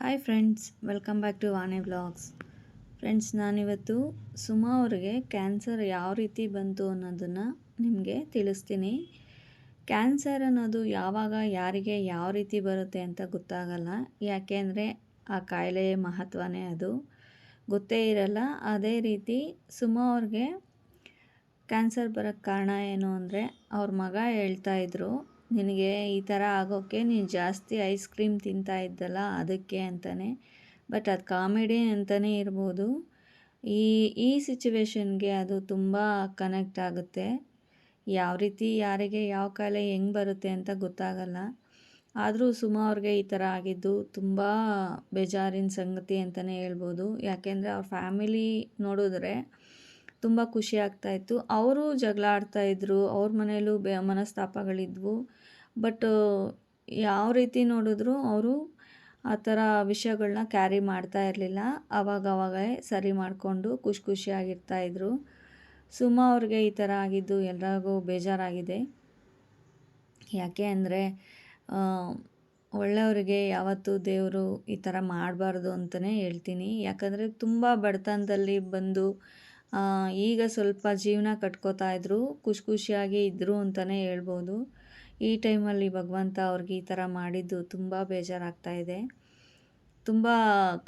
Hi friends welcome back to Vani vlogs friends ನಾನಿವತ್ತು ಸುಮಾ ಅವ್ರಿಗೆ cancer ಯಾವ ರೀತಿ ಬಂತು ಅನ್ನೋದನ್ನು ನಿಮಗೆ ತಿಳಿಸ್ತೀನಿ. ಕ್ಯಾನ್ಸರ್ ಅನ್ನೋದು ಯಾವಾಗ, ಯಾರಿಗೆ, ಯಾವ ರೀತಿ ಬರುತ್ತೆ ಅಂತ ಗೊತ್ತಾಗಲ್ಲ. ಯಾಕೆಂದರೆ ಆ ಕಾಯಿಲೆಯ ಮಹತ್ವನೇ ಅದು. ಗೊತ್ತೇ ಇರಲ್ಲ. ಅದೇ ರೀತಿ ಸುಮಾ ಅವ್ರಿಗೆ ಕ್ಯಾನ್ಸರ್ ಬರೋಕ್ಕೆ ಕಾರಣ ಏನು ಅಂದರೆ ಅವ್ರ ಮಗ ಹೇಳ್ತಾ ಇದ್ರು. ನಿನಗೆ ಈ ಥರ ಆಗೋಕ್ಕೆ ನೀನು ಜಾಸ್ತಿ ಐಸ್ ಕ್ರೀಮ್ ತಿಂತಾ ಇದ್ದಲ್ಲ ಅದಕ್ಕೆ ಅಂತಲೇ ಬಟ್ ಅದು ಕಾಮಿಡಿ ಅಂತಲೇ ಇರ್ಬೋದು. ಈ ಈ ಸಿಚುವೇಶನ್ಗೆ ಅದು ತುಂಬ ಕನೆಕ್ಟ್ ಆಗುತ್ತೆ. ಯಾವ ರೀತಿ, ಯಾರಿಗೆ, ಯಾವ ಕಾಯಿಲೆ ಹೆಂಗೆ ಬರುತ್ತೆ ಅಂತ ಗೊತ್ತಾಗಲ್ಲ. ಆದರೂ ಸುಮಾ ಅವ್ರಿಗೆ ಈ ಥರ ಆಗಿದ್ದು ತುಂಬ ಬೇಜಾರಿನ ಸಂಗತಿ ಅಂತಲೇ ಹೇಳ್ಬೋದು. ಯಾಕೆಂದರೆ ಅವ್ರ ಫ್ಯಾಮಿಲಿ ನೋಡಿದ್ರೆ ತುಂಬ ಖುಷಿ ಆಗ್ತಾಯಿತ್ತು ಅವರು ಜಗಳ ಆಡ್ತಾಯಿದ್ರು ಅವ್ರ ಮನೆಯಲ್ಲೂ ಬೆ, ಮನಸ್ತಾಪಗಳಿದ್ವು. ಬಟ್, ಯಾವ ರೀತಿ ನೋಡಿದ್ರು ಅವರು ಆ ಥರ ವಿಷಯಗಳನ್ನ ಕ್ಯಾರಿ ಮಾಡ್ತಾ ಇರಲಿಲ್ಲ. ಅವಾಗವಾಗೇ ಸರಿ ಮಾಡಿಕೊಂಡು ಖುಷಿ ಖುಷಿಯಾಗಿರ್ತಾ ಇದ್ದರು ಸುಮಾ ಅವ್ರಿಗೆ ಈ ಥರ ಆಗಿದ್ದು ಎಲ್ರಿಗೂ ಬೇಜಾರಾಗಿದೆ. ಯಾಕೆ ಅಂದರೆ ಒಳ್ಳೆಯವರಿಗೆ ಯಾವತ್ತೂ ದೇವರು ಈ ಥರ ಮಾಡಬಾರ್ದು ಅಂತಲೇ ಹೇಳ್ತೀನಿ. ಯಾಕಂದರೆ ತುಂಬ ಬಡತನದಲ್ಲಿ ಬಂದು ಈಗ ಸ್ವಲ್ಪ ಜೀವನ ಕಟ್ಕೋತಾ ಇದ್ದರು ಖುಷಿ ಖುಷಿಯಾಗಿ ಇದ್ದರು ಅಂತಲೇ ಹೇಳ್ಬೋದು. ಈ ಟೈಮಲ್ಲಿ ಭಗವಂತ ಅವ್ರಿಗೆ ಈ ಥರ ಮಾಡಿದ್ದು ತುಂಬ ಬೇಜಾರಾಗ್ತಾ ಇದೆ. ತುಂಬ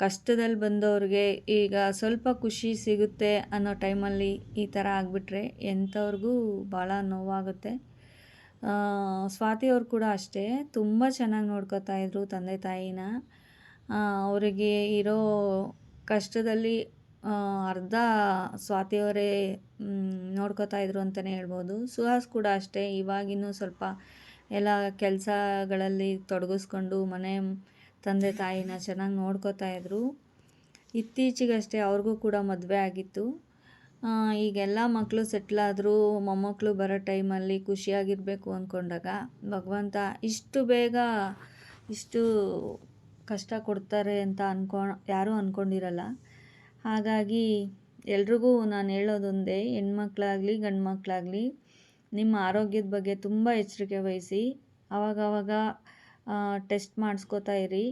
ಕಷ್ಟದಲ್ಲಿ ಬಂದವ್ರಿಗೆ ಈಗ ಸ್ವಲ್ಪ ಖುಷಿ ಸಿಗುತ್ತೆ ಅನ್ನೋ ಟೈಮಲ್ಲಿ ಈ ಥರ ಆಗಿಬಿಟ್ರೆ ಎಂಥವ್ರಿಗೂ ಭಾಳ ನೋವಾಗುತ್ತೆ. ಸ್ವಾತಿ ಅವ್ರು ಕೂಡ ಅಷ್ಟೇ, ತುಂಬ ಚೆನ್ನಾಗಿ ನೋಡ್ಕೋತಾ ಇದ್ರು ತಂದೆ ತಾಯಿನ. ಅವರಿಗೆ ಇರೋ ಕಷ್ಟದಲ್ಲಿ ಅರ್ಧ ಸ್ವಾತಿಯವರೇ ನೋಡ್ಕೋತಾ ಇದ್ರು ಅಂತಲೇ ಹೇಳ್ಬೋದು. ಸುಹಾಸ್ ಕೂಡ ಅಷ್ಟೇ. ಇವಾಗಿನ್ನೂ ಸ್ವಲ್ಪ ಎಲ್ಲ ಕೆಲಸಗಳಲ್ಲಿ ತೊಡಗಿಸ್ಕೊಂಡು ಮನೆ, ತಂದೆ, ತಾಯಿನ ಚೆನ್ನಾಗಿ ನೋಡ್ಕೋತಾ ಇದ್ರು. ಇತ್ತೀಚೆಗಷ್ಟೇ ಅವ್ರಿಗೂ ಕೂಡ ಮದುವೆ ಆಗಿತ್ತು. ಈಗೆಲ್ಲ ಮಕ್ಕಳು ಸೆಟ್ಲಾದರೂ ಮೊಮ್ಮಕ್ಕಳು ಬರೋ ಟೈಮಲ್ಲಿ ಖುಷಿಯಾಗಿರಬೇಕು ಅಂದ್ಕೊಂಡಾಗ ಭಗವಂತ ಇಷ್ಟು ಬೇಗ ಇಷ್ಟು ಕಷ್ಟ ಕೊಡ್ತಾರೆ ಅಂತ ಅನ್ಕೊ, ಯಾರೂ ಅಂದ್ಕೊಂಡಿರಲ್ಲ ಹಾಗಾಗಿ ಎಲ್ರಿಗೂ ನಾನು ಹೇಳೋದೊಂದೇ, ಹೆಣ್ಮಕ್ಳಾಗಲಿ ಗಂಡು ಮಕ್ಕಳಾಗಲಿ ನಿಮ್ಮ ಆರೋಗ್ಯದ ಬಗ್ಗೆ ತುಂಬ ಎಚ್ಚರಿಕೆ ವಹಿಸಿ ಆವಾಗವಾಗ ಟೆಸ್ಟ್ ಮಾಡಿಸ್ಕೋತಾ ಇರಿ.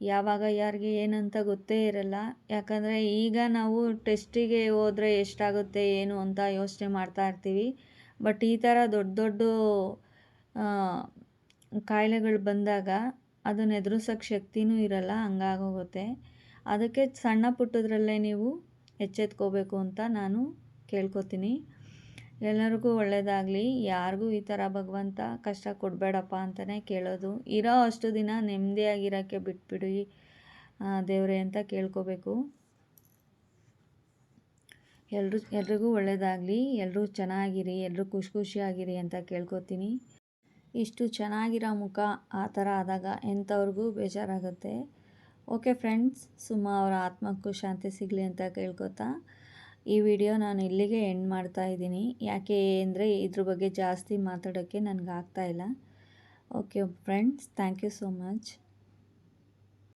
ಯಾವಾಗ ಯಾರಿಗೆ ಏನಂತ ಗೊತ್ತೇ ಇರಲ್ಲ. ಯಾಕಂದರೆ ಈಗ ನಾವು ಟೆಸ್ಟಿಗೆ ಹೋದರೆ ಎಷ್ಟಾಗುತ್ತೆ, ಏನು ಅಂತ ಯೋಚನೆ ಮಾಡ್ತಾ ಇರ್ತೀವಿ. ಬಟ್ ಈ ಥರ ದೊಡ್ಡ ದೊಡ್ಡ ಕಾಯಿಲೆಗಳು ಬಂದಾಗ ಅದನ್ನು ಎದುರಿಸೋಕ್ಕೆ ಶಕ್ತಿನೂ ಇರಲ್ಲ ಹಂಗಾಗೋಗುತ್ತೆ ಅದಕ್ಕೆ ಸಣ್ಣ ಪುಟ್ಟದ್ರಲ್ಲೇ ನೀವು ಎಚ್ಚೆತ್ಕೋಬೇಕು ಅಂತ ನಾನು ಕೇಳ್ಕೊತೀನಿ. ಎಲ್ಲರಿಗೂ ಒಳ್ಳೆಯದಾಗಲಿ ಯಾರಿಗೂ ಈ ಥರ ಭಗವಂತ ಕಷ್ಟ ಕೊಡಬೇಡಪ್ಪ ಅಂತಲೇ ಕೇಳೋದು. ಇರೋ ಅಷ್ಟು ದಿನ ನೆಮ್ಮದಿಯಾಗಿರೋಕ್ಕೆ ಬಿಟ್ಬಿಡಿ ದೇವರೇ ಅಂತ ಕೇಳ್ಕೋಬೇಕು. ಎಲ್ಲರೂ ಎಲ್ರಿಗೂ ಒಳ್ಳೆಯದಾಗಲಿ ಎಲ್ಲರೂ ಚೆನ್ನಾಗಿರಿ ಎಲ್ಲರೂ ಖುಷಿ ಖುಷಿಯಾಗಿರಿ ಅಂತ ಕೇಳ್ಕೊತೀನಿ. ಇಷ್ಟು ಚೆನ್ನಾಗಿರೋ ಮುಖ ಆ ಥರ ಆದಾಗ ಎಂಥವ್ರಿಗೂ ಬೇಜಾರಾಗುತ್ತೆ. ಓಕೆ ಫ್ರೆಂಡ್ಸ್ ಸುಮ್ಮ ಅವರ ಆತ್ಮಕ್ಕೂ ಶಾಂತಿ ಸಿಗಲಿ ಅಂತ ಕೇಳ್ಕೊತಾ. ಈ ವಿಡಿಯೋ ನಾನು ಇಲ್ಲಿಗೆ ಎಂಡ್ ಮಾಡ್ತಾ ಇದ್ದೀನಿ. ಯಾಕೆ ಅಂದರೆ ಇದ್ರ ಬಗ್ಗೆ ಜಾಸ್ತಿ ಮಾತಾಡೋಕ್ಕೆ ನನಗೆ ಆಗ್ತಾಯಿಲ್ಲ okay friends thank you so much